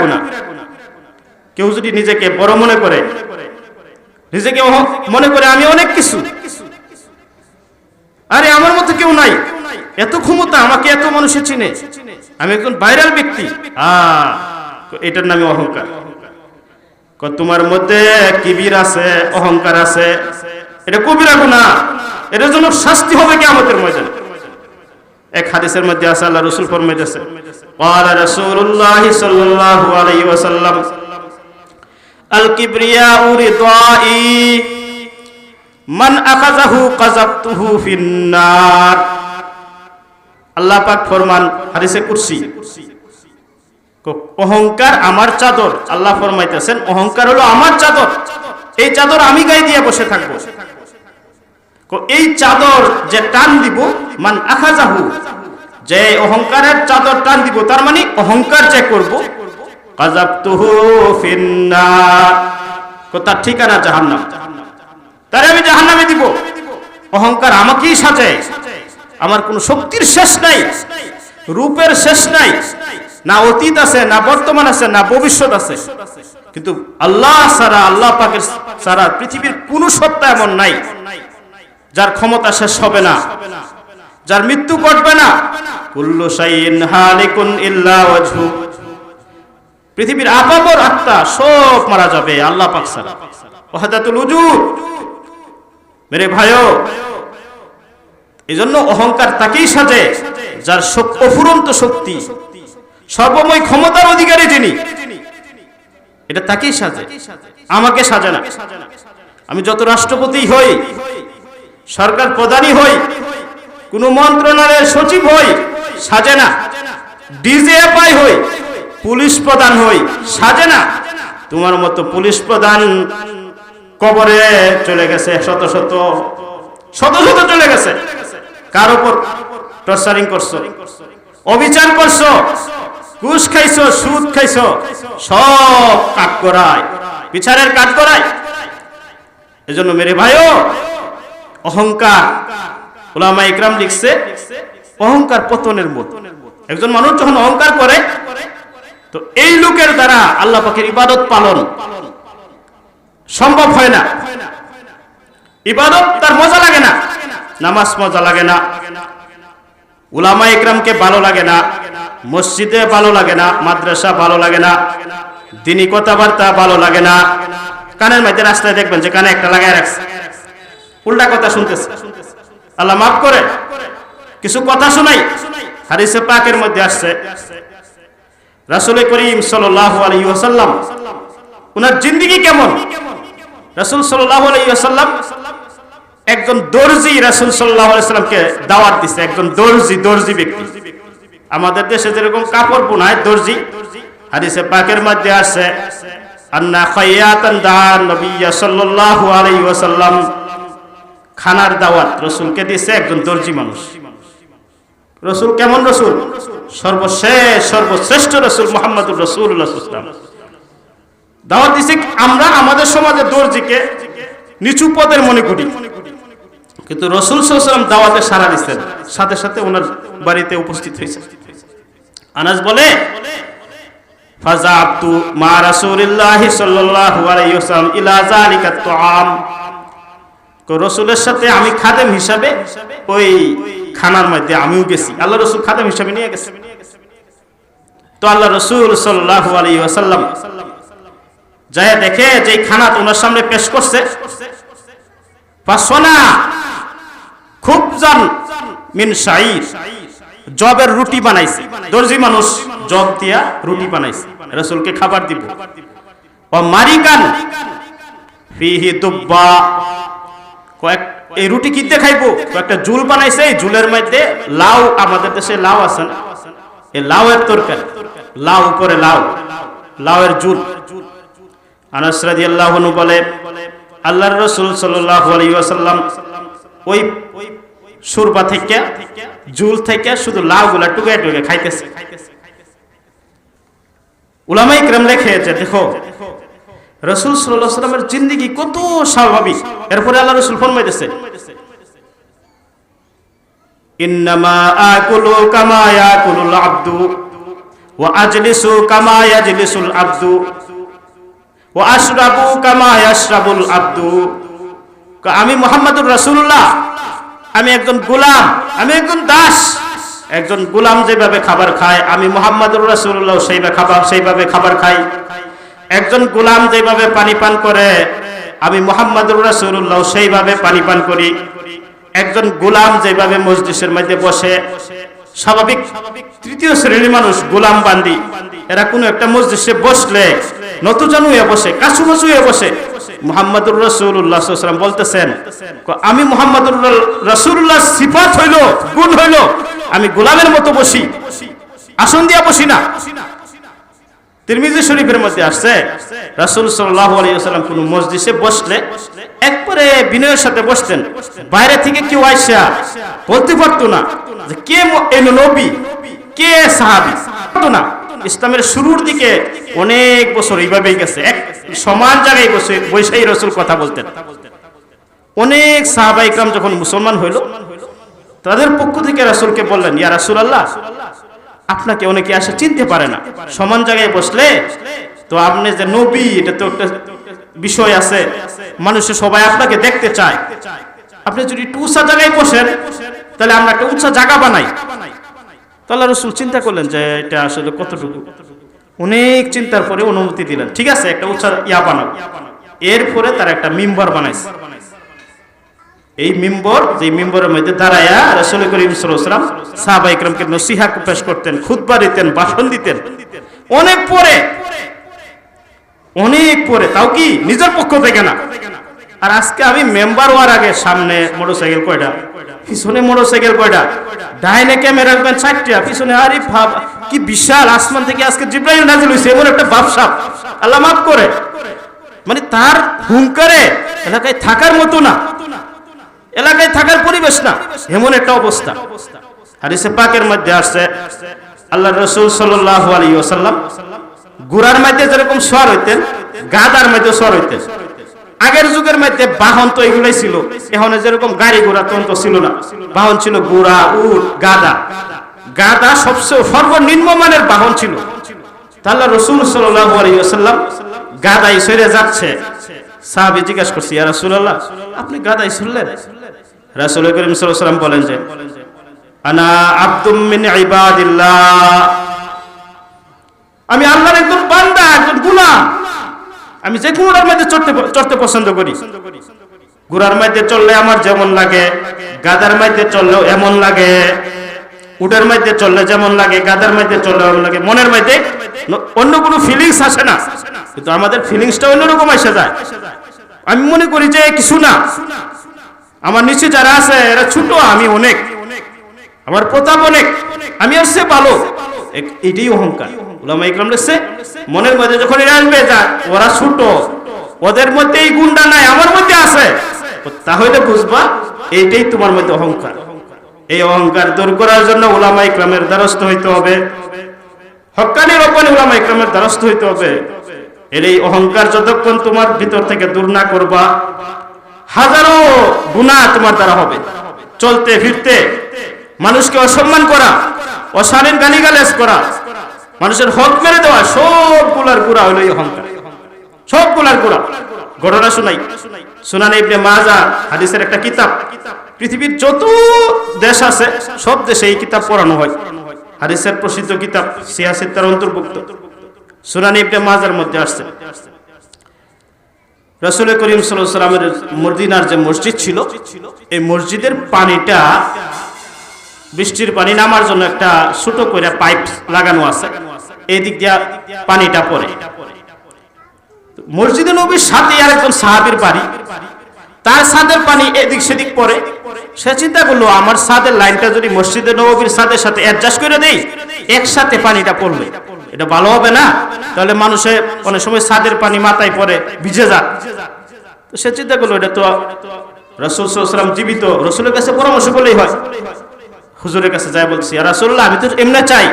গুণা কেউ যদি নিজেকে বড় মনে করে, নিজেকে মনে করে, আমি অনেক কিছু। আরে, আমার মতো কেউ নাই। এত ক্ষমতা আমাকে এত মানুষে চিনে। আমি একজন ভাইরাল ব্যক্তি। এটার নামে অহংকার। তোমার মধ্যে কিবির আছে, অহংকার আছে। এটা কবিরা গুণা এটার জন্য শাস্তি হবে কি আমাদের ময়দানে। এক হাদিসের মধ্যে আছে আল্লাহ রসুল ফরমাইতেছে قال رسول الله صلى الله عليه وسلم الكبرياء ردائي من أخذه قذفته في النار আল্লাহ পাক ফরমান হাদিসে কুরসি ক- অহংকার আমার চাদর আল্লাহ ফরমাইতেছেন অহংকার হলো আমার চাদর এই চাদর আমি গায়ে দিয়ে বসে থাকবো ক- এই চাদর যে টান দিব, মান আখাজাহু, যে অহংকারের চাদর টান দিব, তার মানে অহংকার যে করব তার ঠিকানা জাহান্নাম। তারে আমি জাহান্নামে দিব। অহংকার আমাকেই সাজায় আমার কোনো শক্তির শেষ নাই, রূপের শেষ নাই, না অতীত আছে, না বর্তমান আছে, না ভবিষ্যৎ আছে। কিন্তু আল্লাহ সারা আল্লাহ পাকের সারা পৃথিবীর কোনো সত্তা এমন নাই। যার ক্ষমতা শেষ হবে না, যার মৃত্যু ঘটবে না। কুল্লু শাইইন হালিকুন ইল্লা ওয়াজহু। পৃথিবীর আপামর আত্মা সব মারা যাবে, আল্লাহ পাক ছাড়া। ওয়াহদাতুল উজুদ মেরে ভাইও এই জন্য অহংকার তাকেই সাজে, যার অফুরন্ত শক্তি, সর্বময় ক্ষমতার অধিকারী যিনি, এটা তাকেই সাজে। আমাকে সাজে না। আমি যত রাষ্ট্রপতি হই সরকার প্রধানই হই, কোন মন্ত্রণালয়ের সচিব হই, সাজে না। ডিজিএফআই হই, পুলিশ প্রধান হই, সাজে না। তোমার মতো পুলিশ প্রধান কবরে চলে গেছে, শত শত শত শত চলে গেছে। কার উপর টর্চারিং করছ? অবিচার করছ? ঘুষ খাইছো, সুদ খাইছো? সব কাট করায় বিচারের কাট করায় এজন্য মেরে ভাইও অহংকার। ওলামা ইকরাম লিখছে, অহংকার পতনের মতো। একজন মানুষ যখন অহংকার করে, তো এই লোকের দ্বারা আল্লাহ পাকের ইবাদত পালন সম্ভব হয় না। ইবাদত তার মজা লাগে না, নামাজ মজা লাগে না উলামা ইকরামকে ভালো লাগে না, মসজিদে ভালো লাগে না, মাদ্রাসা ভালো লাগে না, দিনী কথাবার্তা ভালো লাগে না। কানের মধ্যে রাস্তায় দেখবেন যে কানে একটা লাগায় রাখছে। উল্টা কথা শুনতেছে। আল্লাহ মাফ করে। কিছু কথা শোনাই হারিসে পাকের মধ্যে আসছে। রাসূল করিম সাল্লাল্লাহু আলাইহি ওয়াসাল্লাম ওনার জিন্দেগি কেমন? রাসূল সাল্লাল্লাহু আলাইহি ওয়াসাল্লাম একজন দর্জি রাসূল আলাইহি দাওয়াত দিছে, একজন দর্জি দর্জি ব্যক্তি। আমাদের দেশে যেরকম কাপড় বোনায় দর্জি, হাদিসে পাকের মধ্যে আছে আন্না খাইয়াতান দান নবিয়্যা সাল্লাল্লাহু আলাইহি ওয়াসাল্লাম খানার দাওয়াত রসুলকে দিয়েছে একজন দর্জি মানুষ। রসুল কেমন রসুল? সর্বশেষ, সর্বশ্রেষ্ঠ রসুল মোহাম্মদুর রসুল্লাহ দাওয়াত দিছে আমরা আমাদের সমাজে দর্জিকে নিচু পদের মনে করি। কিন্তু রসুল সাল্লাম দাওয়াতে সারা দিচ্ছেন সাথে সাথে ওনার বাড়িতে উপস্থিত হয়েছে। আনাজ বলে ফাজাবতু মা রাসূলিল্লাহি সাল্লাল্লাহু আলাইহি ওয়াসাল্লাম ইলা যালিকা তুআম। রসুলের সাথে আমি খাদেম হিসাবে ওই খানার মধ্যে আমিও গেছি। আল্লাহ রসুল খাদেম হিসাবে নিয়ে গেছে। তো আল্লাহ রসুল ওয়াসাল্লাম যায় দেখে যে খানা তো ওনার সামনে পেশ করছে। খুব মিন জবের রুটি বানাইছে। দর্জি মানুষ জব দিয়া রুটি বানাইছে। রসুলকে খাবার দিব। ও মারিকান কয়েক, এই রুটি কিনতে খাইবো। কয়েকটা জুল বানাইছে, এই জুলের মধ্যে লাউ, আমাদের দেশে লাউ আছে না? লাউ এর তরকারি। লাউ উপরে লাউ। লাউয়ের জুল। আনাস রাদিয়াল্লাহু বলে, আল্লাহর রাসূল সাল্লাল্লাহু আলাইহি ওয়াসাল্লাম ওই সুরবা থেকে, জুল থেকে শুধু লাউ গুলা টুকে টুকে খাইতেছে। উলামাই ক্রাম লেখে যে, দেখো রসুল সাল্লামের জিন্দেগি কত স্বাভাবিক। এরপরে আল্লাহ রসুল ফরমাইতেছে, ইন্নামা আমি মোহাম্মদুর রাসূলুল্লাহ, আমি একজন গোলাম, আমি একজন দাস, একজন গোলাম যেভাবে খাবার খায়, আমি মোহাম্মদুর রাসূলুল্লাহ সেইভাবে খাবার সেইভাবে খাবার খাই। একজন গোলাম যেভাবে পানি পান করে, আমি মোহাম্মদুর রাসূলুল্লাহ সেইভাবে পানি পান করি। একজন গোলাম যেভাবে মসজিদের মধ্যে বসে, স্বাভাবিক তৃতীয় শ্রেণির মানুষ গোলাম বান্দি। এরা কোনো একটা মসজিদে বসলে নতুজানু হয়ে বসে কাছুমাছু হয়ে বসে। মুহাম্মাদুর রাসূলুল্লাহ সাল্লাম বলতেছেন আমি মুহাম্মাদুর রসুল্লাহ সিফাত হইল, গুণ হইল। আমি গোলামের মতো বসি। আসন দিয়া বসি না। তিরমিজি শরীফের মধ্যে আসছে, রাসূল সাল্লাল্লাহু আলাইহি ওয়াসাল্লাম কোন মসজিদে বসলে একবারে বিনয়ের সাথে বসতেন। বাইরে থেকে কেউ আইসা বলতে পারতো না যে কে এই নবী, কে সাহাবী? পারতো না। ইসলামের শুরুর দিকে অনেক বছর এইভাবেই গেছে। এক সমান জায়গায় বসে বৈশাহী রসুল কথা বলতেন। অনেক সাহাবা ইকরাম যখন মুসলমান হইল, তাদের পক্ষ থেকে রাসূলকে বললেন, ইয়া রাসুল রাসূলুল্লাহ আপনাকে অনেকে আসে চিনতে পারে না। সমান জায়গায় বসলে তো আপনি যে নবী, এটা তো একটা বিষয় আছে। মানুষের সবাই আপনাকে দেখতে চায়। আপনি যদি একটু উঁচা জায়গায় বসেন, তাহলে আমরা একটা উঁচা জায়গা বানাই। তাহলে রসুল চিন্তা করলেন যে এটা আসলে কতটুকু? অনেক চিন্তার পরে অনুমতি দিলেন। ঠিক আছে, একটা উঁচা ইয়া বানাও। এরপরে তার একটা মিম্বার বানাইছে। এই মিম্বর যে মিম্বরের মধ্যে দাঁড়ায়া রসুল করিম সাল্লাম সাহাবা ইকরামকে নসিহা পেশ করতেন, খুতবা দিতেন, ভাষণ দিতেন। অনেক পরে অনেক পরে, তাও কি নিজের পক্ষ থেকে না। আর আজকে আমি মেম্বার হওয়ার আগে সামনে মোটরসাইকেল কয়টা? পিছনে মোটরসাইকেল কয়টা? ডাইনে ক্যামেরা রাখবেন চারটা, পিছনে আরে ভাব, কি বিশাল আসমান থেকে আজকে জিব্রাইল নাজিল হইছে, এমন একটা ভাবসাব আল্লাহ মাফ করে। মানে তার হুঙ্কারে এলাকায় থাকার মতো না। এলাকায় থাকার পরিবেশ না। এমন একটা অবস্থা। হাদিসে পাকের মধ্যে আসছে আল্লাহ রসুল ওয়াসাল্লাম গুড়ার মধ্যে যেরকম সর হইতেন, গাদার মধ্যে সর হইতেন। আগের যুগের মধ্যে বাহন তো এগুলাই ছিল, এখন যেরকম গাড়ি ঘোড়া তন্ত্র ছিল না। বাহন ছিল গুড়া, উট, গাদা। গাদা সবচেয়ে সর্বনিম্ন মানের বাহন ছিল। তাহলে রসুল সাল্লাল্লাহু আলাইহি ওয়াসাল্লাম গাদাই সরে যাচ্ছে। সাহাবী জিজ্ঞাসা করছি, ইয়া রাসূলুল্লাহ, আপনি গাদাই শুনলেন? রাসূল করিম সাল্লাল্লাহু আলাইহি বলেন যে, আনা আব্দুম মিন ইবাদিল্লাহ। আমি আল্লাহর একজন বান্দা, একজন আমি যে ঘোড়ার মধ্যে চড়তে চড়তে পছন্দ করি। ঘোড়ার মধ্যে চললে আমার যেমন লাগে, গাদার মধ্যে চললেও এমন লাগে, উটের মধ্যে চললে যেমন লাগে, গাদার মধ্যে চললে এমন লাগে, মনের মধ্যে অন্য কোনো ফিলিংস আসে না। কিন্তু আমাদের ফিলিংসটা অন্যরকম এসে যায়। আমি মনে করি যে কিছু না। আমার নিচে যারা আছে, এরা ছোট, আমি অনেক। আমার প্রতাপ অনেক। আমি আসছে ভালো। এটাই অহংকার। মনের মধ্যে যখন এরা আসবে, যা, ওরা ছোট। ওদের মধ্যে এই গুণটা নাই, আমার মধ্যে আছে। তাহলে বুঝবা এইটাই তোমার মধ্যে অহংকার। এই অহংকার দূর করার জন্য উলামা ইকরামের দ্বারস্থ হইতে হবে। হক্কানি রব্বানি উলামা ইকরামের দ্বারস্থ হইতে হবে। এর এই অহংকার যতক্ষণ তোমার ভিতর থেকে দূর না করবা, হাজারো গুণা তোমার দ্বারা হবে। চলতে, ফিরতে, মানুষকে অসম্মান করা, অশালীন গালিগালেজ করা, মানুষের হক মেরে দেওয়া সবগুলার গুড়া হইল এই অহংকার। সবগুলার গুড়া ঘটনা শুনাই। শুনানি ইবনে মাজা, হাদিসের একটা কিতাব। পৃথিবীর যত দেশ আছে, সব দেশে এই কিতাব পড়ানো হয়। হাদিসের প্রসিদ্ধ কিতাব সিয়াসিত্তার অন্তর্ভুক্ত। শুনানি ইবনে মাজার মধ্যে আসছে। রসুল করিম সাল্লামের মদিনার যে মসজিদ ছিল, এই মসজিদের পানিটা বৃষ্টির পানি নামার জন্য একটা ছোট করে পাইপ লাগানো আছে। দিয়া পানিটা মসজিদে নবীর সাথে আর একজন সাহাবির বাড়ি। তার সাদের পানি এদিক সেদিক পড়ে। সে চিন্তা করল, আমার সাদের লাইনটা যদি মসজিদে নবীর সাদের সাথে অ্যাডজাস্ট করে দেই, একসাথে পানিটা পড়বে। এটা ভালো হবে না? তাহলে মানুষে অনেক সময় সাদের পানি মাথায় পরে ভিজে যাক। তো সে চিন্তা করল, এটা তো রসুল সাল্লাম জীবিত। রসুলের কাছে পরামর্শ করলেই হয়। হুজুরের কাছে যাই বলছি আর রাসুল্লাহ আমি তো এমনি চাই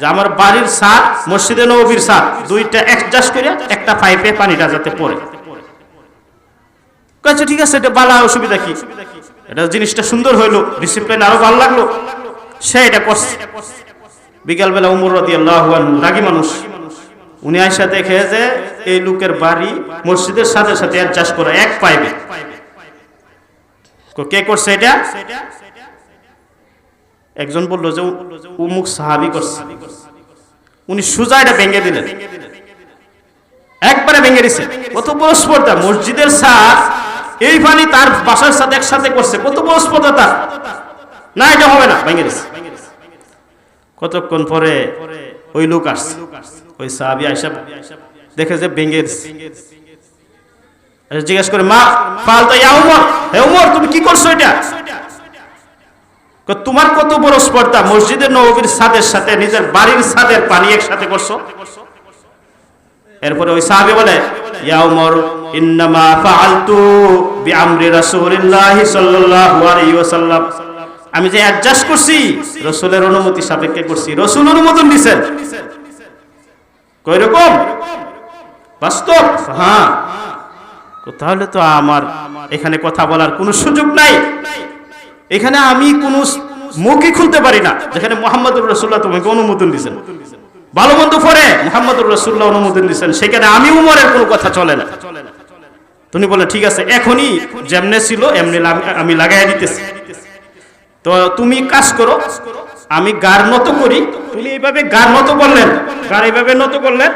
যে আমার বাড়ির সাদ মসজিদে নবীর সাদ দুইটা অ্যাডজাস্ট করে একটা পাইপে পানিটা যাতে পড়ে। আচ্ছা ঠিক আছে, এটা বালা অসুবিধা কি? এটা জিনিসটা সুন্দর হইল ডিসিপ্লিন আরও ভালো লাগল। সে এটা করছে। বিকালবেলা উমর রদি আল্লাহ রাগী মানুষ। উনি আয়সা দেখে যে এই লোকের বাড়ি মসজিদের সাথে সাথে অ্যাডজাস্ট করে, এক পাইবে কে করছে এটা? একজন বলল যে উমুক সাহাবি করছে। উনি সুজা এটা ভেঙে দিলেন। একবারে ভেঙে দিছে। কত বড় স্পর্ধা, মসজিদের সাথ এই পানি তার বাসার সাথে একসাথে করছে, কত বড় স্পর্ধা তার। না, এটা হবে না, ভেঙে দিছে। কতক্ষণ পরে ওই লোক আসছে? ওই সাহাবি আইসা দেখে যে ভেঙে জিজ্ঞেস করে, মা ফালতো উমর, হে উমর, তুমি কি করছ এটা? তোমার কত বড় স্পর্ধা মসজিদের নবীর ছাদের সাথে, নিজের বাড়ির ছাদের পানি একসাথে করছ? এরপরে ওই সাহাবী বলে, ইয়া ইন্নামা ফাআলতু বিআমরি রাসূলিল্লাহি সাল্লাল্লাহু আলাইহি ওয়াসাল্লাম। আমি যে অ্যাডজাস্ট করছি, রসুলের অনুমতি সাপেক্ষে করছি। রসুল অনুমোদন দিবেন কই রকম বাস্তব? হ্যাঁ। তাহলে তো আমার এখানে কথা বলার কোনো সুযোগ নাই। এখানে আমি কোনো মুখই খুলতে পারি না। যেখানে মোহাম্মদুর রসুল্লাহ তোমাকে অনুমোদন দিয়েছেন। ভালো মন্দ পরে মোহাম্মদুর রসুল্লাহ অনুমোদন দিয়েছেন। সেখানে আমি উমরের কোনো কথা চলে না। তুমি বলে ঠিক আছে, এখনই যেমনে ছিল, এমনি আমি লাগাই দিতেছি। তো তুমি কাজ করো, আমি গার নত করি। তুমি এইভাবে গার নত করলেন, গার এইভাবে নত করলেন।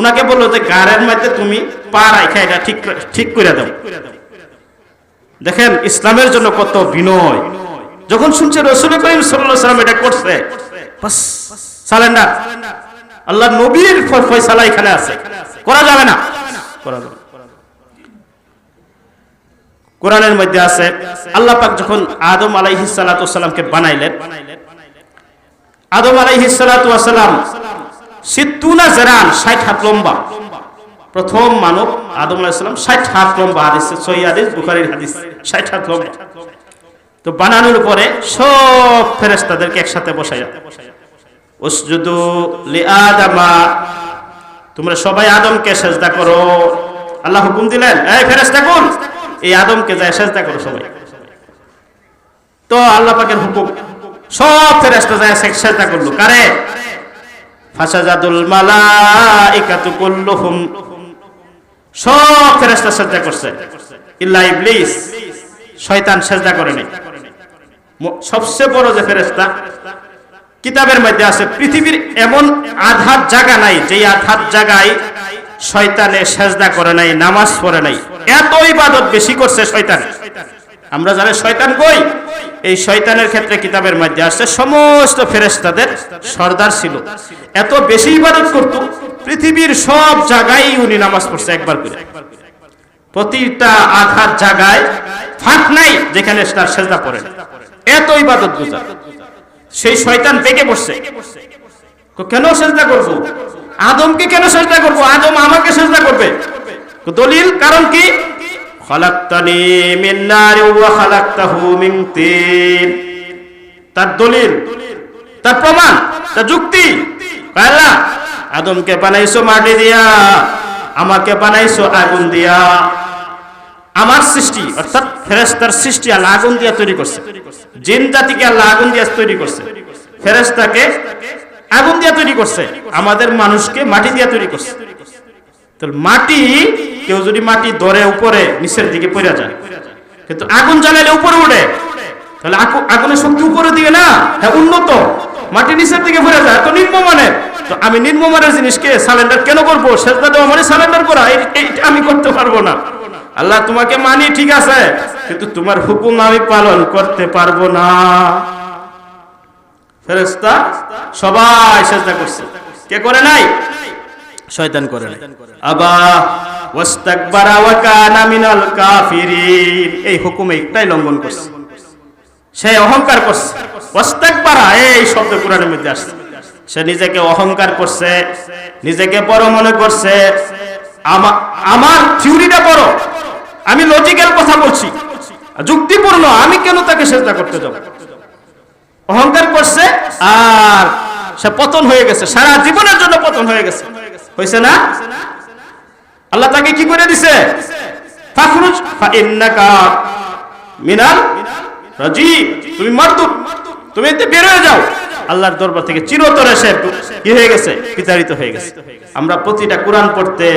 উনাকে বলল যে গারের মধ্যে তুমি পা রাখা এটা ঠিক ঠিক করে দাও। দেখেন, ইসলামের জন্য কত বিনয়। যখন শুনছে রসুল করিম সাল্লাম এটা করছে সালেন্ডার। আল্লাহ নবীর ফয়সালা এখানে আছে। করা যাবে না। করা যাবে। কোরআনের মধ্যে আছে, আল্লাহ পাক যখন আদম আলাইহিস সালাতু সালামকে বানাইলেন, আদম আলাইহিস সালাতু সালাম সিত্তুনা জারান 60 হাত লম্বা। প্রথম মানব আদম আলাইহিস সালাম 60 হাত লম্বা হাদিস সহিহ হাদিস, বুখারীর হাদিস 60 হাত লম্বা। তো বানানোর পরে সব ফেরেশতাদেরকে একসাথে বসাইয়া, উসজুদু লিআদামা তোমরা সবাই আদমকে সেজদা করো। আল্লাহ হুকুম দিলেন, এই ফেরেশতা কোন? এই আদমকে যায় সেজদা করো সবাই। তো আল্লাহ পাকের হুকুম, সব ফেরেশতা যায় সেজদা করল। কারে? ফাসাজাদুল মালাইকাতু কুল্লুহুম। সব ফেরেশতা সেজদা করছে। ইল্লা ইবলিস, শয়তান সেজদা করে নাই সবচেয়ে বড় যে ফেরেশতা, কিতাবের মধ্যে আছে, পৃথিবীর এমন আধার জায়গা নাই যে আধার জায়গায় শয়তানে সেজদা করে নাই, নামাজ পড়ে নাই। এত ইবাদত বেশি করছে শয়তান। আমরা জানি শয়তান কই, এই শয়তানের ক্ষেত্রে কিতাবের মধ্যে আসছে, সমস্ত ফেরেশতাদের সর্দার ছিল। এত বেশি ইবাদত করত, পৃথিবীর সব জায়গায় উনি নামাজ পড়ছে একবার করে। প্রতিটা আধার জায়গায় ফাঁক নাই যেখানে তার সেজদা পড়ে না। এত ইবাদত গুজার। সেই শয়তান পেকে বসছে। কেন সেজদা করব? আদমকে কেন সেজদা করব? আদম আমাকে সেজদা করবে। দলিল কারণ কি? তার দলিল, তার প্রমাণ, তার যুক্তি। আল্লাহ, আদমকে বানাইছো মাটি দিয়া, আমাকে বানাইছো আগুন দিয়া। আমার সৃষ্টি, অর্থাৎ ফেরেস্তার সৃষ্টি আল্লাহ আগুন দিয়া তৈরি করছে। জিন জাতিকে আল্লাহ আগুন দিয়া তৈরি করছে। ফেরেস্তাকে আগুন দিয়া তৈরি করছে। আমাদের মানুষকে মাটি দিয়া তৈরি করছে। তো মাটি, কেউ যদি মাটি ধরে উপরে, নিচের দিকে পড়ে যায়। কিন্তু আগুন জ্বালালে উপরে উঠে। তাহলে আগু- আগুনের শক্তি উপরে দিকে না। হ্যাঁ উন্নত। মাটি নিচের দিকে পড়ে যায় তো নিম্নমানের। তো আমি নিম্নমানের জিনিসকে সালেন্ডার কেন করব? সেজদা দেওয়া মানে সালেন্ডার করা। এইটা আমি করতে পারব না। আল্লাহ তোমাকে মানি, ঠিক আছে। কিন্তু তোমার হুকুম আমি পালন করতে পারব না। ফেরেস্তা সবাই সেজদা করছে। কে করে নাই? শয়তান করে নাই। আবা ওয়াস্তাকবারা ওয়া কানা মিনাল কাফিরিন। এই হুকুম একটাই লঙ্ঘন করছে। সে অহংকার করছে। ওয়াস্তাকবারা এই শব্দ কোরআনের মধ্যে আসছে। সে নিজেকে অহংকার করছে নিজেকে বড় মনে করছে। আমা- আমার থিওরিটা বড় আমি লজিক্যাল কথা বলছি। যুক্তিপূর্ণ আমি কেন তাকে চেষ্টা করতে যাব? অহংকার করছে আর সে পতন হয়ে গেছে। সারা জীবনের জন্য পতন হয়ে গেছে। হয়েছে না? আল্লাহ তাকে কি করে দিছে? আমরা প্রতিটা কোরআন পড়তে,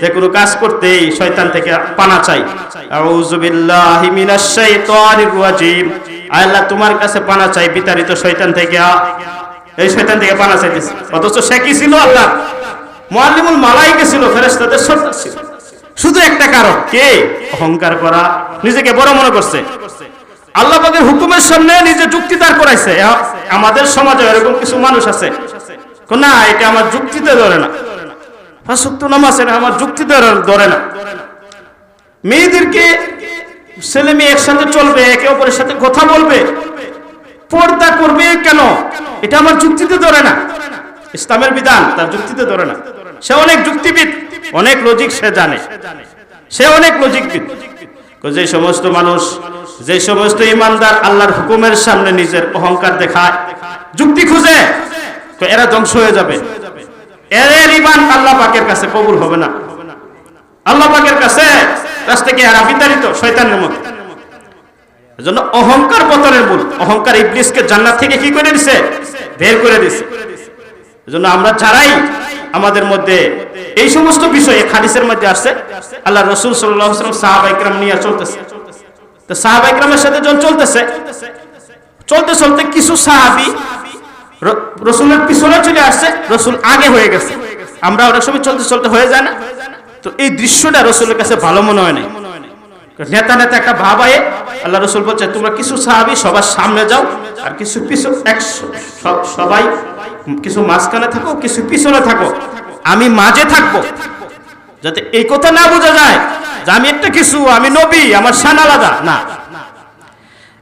যে কোনো কাজ করতেই শয়তান থেকে পানা চাই। আল্লাহ তোমার কাছে পানা চাই, বিতাড়িত শয়তান থেকে। এই শয়তান থেকে পানা চাইতেছে। অথচ সে কি ছিল আল্লাহ? মুআল্লিমুল মালাইকা ছিল, ফেরেশতাদের সর্দার ছিল। শুধু একটা কারণ, কে? অহংকার করা, নিজেকে বড় মনে করছে। আল্লাহ পাকের হুকুমের সামনে নিজে যুক্তি দাঁড় করাইছে আমাদের সমাজে এরকম কিছু মানুষ আছে। না, এটা আমার যুক্তিতে ধরে না। ফাঁসুক্ত নামাজ, এটা আমার যুক্তিতে ধরে না। মেয়েদেরকে ছেলে মেয়ে একসাথে চলবে, একে অপরের সাথে কথা বলবে, পর্দা করবে কেন? এটা আমার যুক্তিতে ধরে না। ইসলামের বিধান, তার যুক্তিতে ধরে না। সে অনেক যুক্তিবিদ, অনেক লজিক সে জানে। সে অনেক লজিকবিদ যে সমস্ত মানুষ, যে সমস্ত ইমানদার আল্লাহর হুকুমের সামনে নিজের অহংকার দেখায়, যুক্তি খুঁজে তো এরা ধ্বংস হয়ে যাবে। ইমান আল্লাহ পাকের কাছে কবুল হবে না। আল্লাহ পাকের কাছে কাছ থেকে এরা বিতাড়িত মতো। অহংকার পতনের মূল। অহংকার জান্নাত থেকে কি করে দিছে? বের করে দিছে। আমরা যারাই আমাদের মধ্যে এই সমস্ত বিষয়ে হাদিসের মধ্যে আসছে। আল্লাহ রসুল সাল্লাম সাহাবাইকরাম নিয়ে চলতেছে। তো সাহাবাইকরামের সাথে যখন চলতেছে, চলতে চলতে কিছু সাহাবি রসুলের পিছনে চলে আসছে, রসুল আগে হয়ে গেছে। আমরা অনেক সময় চলতে চলতে হয়ে যায় না। তো এই দৃশ্যটা রসুলের কাছে ভালো মনে হয় নাই। নেতা নেতা একটা ভাব আয়ে আল্লাহ রসুল বলছে, তোমরা কিছু সাহাবি, সবার সামনে যাও আর কিছু পিছু এক সব- সবাই কিছু মাঝখানে থাকো, কিছু পিছনে থাকো। আমি মাঝে থাকব। যাতে এই কথা না বোঝা যায় যে আমি একটা কিছু, আমি নবী, আমার শান আলাদা। না।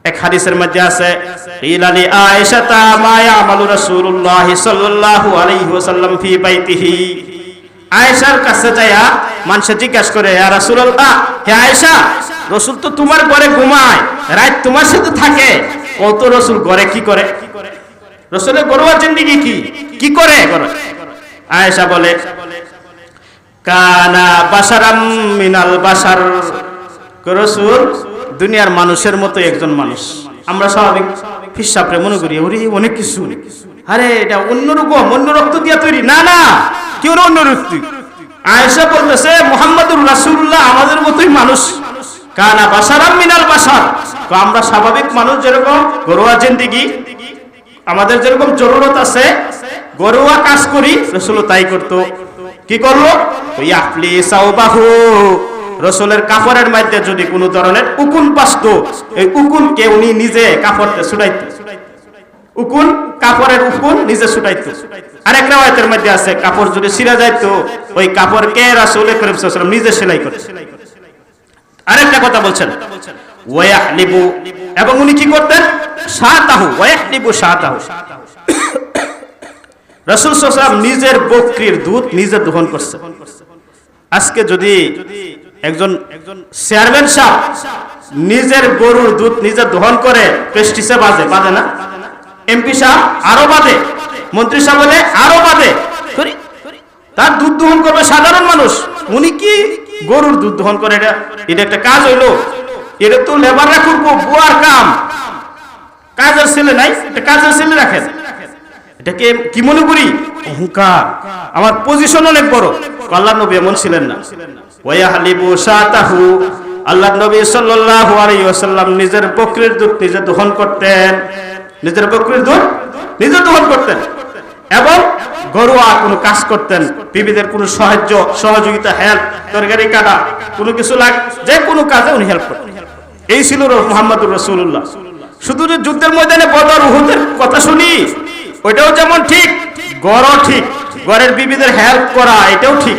এক হাদিসের মধ্যে আছে ইলালি আয়েশা তা মা ইয়ামালু রাসূলুল্লাহ সাল্লাল্লাহু আলাইহি ওয়াসাল্লাম ফি বাইতিহি। আয়েশার কাছে যায়া মানুষ জিজ্ঞাসা করে, ইয়া রাসূলুল্লাহ, হে আয়েশা রাসূল তো তোমার ঘরে ঘুমায়, রাত তোমার সাথে থাকে। কত রসুল ঘরে কি করে? রাসূলের ঘরোয়া জিন্দেগি কি? কি করে? আয়েশা বলে, কানা বাসারাম মিনাল বাসার রসুল দুনিয়ার মানুষের মতো একজন মানুষ। আমরা স্বাভাবিক ফিসাপরে মনে করি, ওরে অনেক কিছু। আরে, এটা অন্যরকম অন্য রক্ত দিয়া তৈরি। না না, কেউ অন্য রক্ত। আয়েশা বলতেছে, মোহাম্মদুর রাসূলুল্লাহ আমাদের মতোই মানুষ। কানা বাসারাম মিনাল বাসার। তো আমরা স্বাভাবিক মানুষ যেরকম ঘরোয়া জিন্দিগি, আমাদের যেরকম জরুরত আছে, ঘরোয়া কাজ করি রসুল তাই করতো। কি করল? ইয়াফলি সাউবাহু রসুলের যদি কোনো ধরনের উকুন এই উকুনকে উনি নিজে উকুন কাপড়ের উকুন নিজে আরেক রাওয়ায়াতের মধ্যে আছে, কাপড় যদি ছিঁড়া যাইতো, ওই কাপড়কে রাসূল করিম নিজে সেলাই করতেন আরেকটা কথা বলছেন। এবং উনি কি করতেন? শাতাহু ওয়াহলিবু নিজের বকরির দুধ নিজে দহন করছে। আজকে যদি একজন চেয়ারম্যান সাহেব নিজের গরুর দুধ নিজে দহন করে প্রেস্টিসে বাজে বাজে না? এমপি সাহেব আরও বাদে মন্ত্রী সাহেব বলে আরও বাদে তার দুধ দহন করবে সাধারণ মানুষ। উনি কি গরুর দুধ দহন করে এটা এটা একটা কাজ হইল। এটা তো লেবাররা করব বুয়ার কাম। কাজের ছেলে নাই, এটা কাজের ছেলে রাখেন। এটাকে কি মনে করি? অহংকার। আমার পজিশন অনেক বড়। আল্লাহ নবী এমন ছিলেন না। ওয়া হালিবু শাতাহু। আল্লাহ নবী সাল্লাল্লাহু আলাইহি ওয়াসাল্লাম নিজের বকরির দুধ নিজে দহন করতেন। নিজের বকরির দুধ নিজে দহন করতেন। এবং ঘরোয়া কোনো কাজ করতেন, বিবিদের কোনো সাহায্য, সহযোগিতা হেল্প তরকারি কাটা, কোনো কিছু লাগ, যে কোনো কাজে উনি হেল্প করতেন। এই ছিল মোহাম্মদুর রসুল্লাহ শুধু যে যুদ্ধের ময়দানে বদর উহুদের কথা শুনি, ওইটাও যেমন ঠিক, গড়ও ঠিক, গড়ের বিবিদের হেল্প করা, এটাও ঠিক।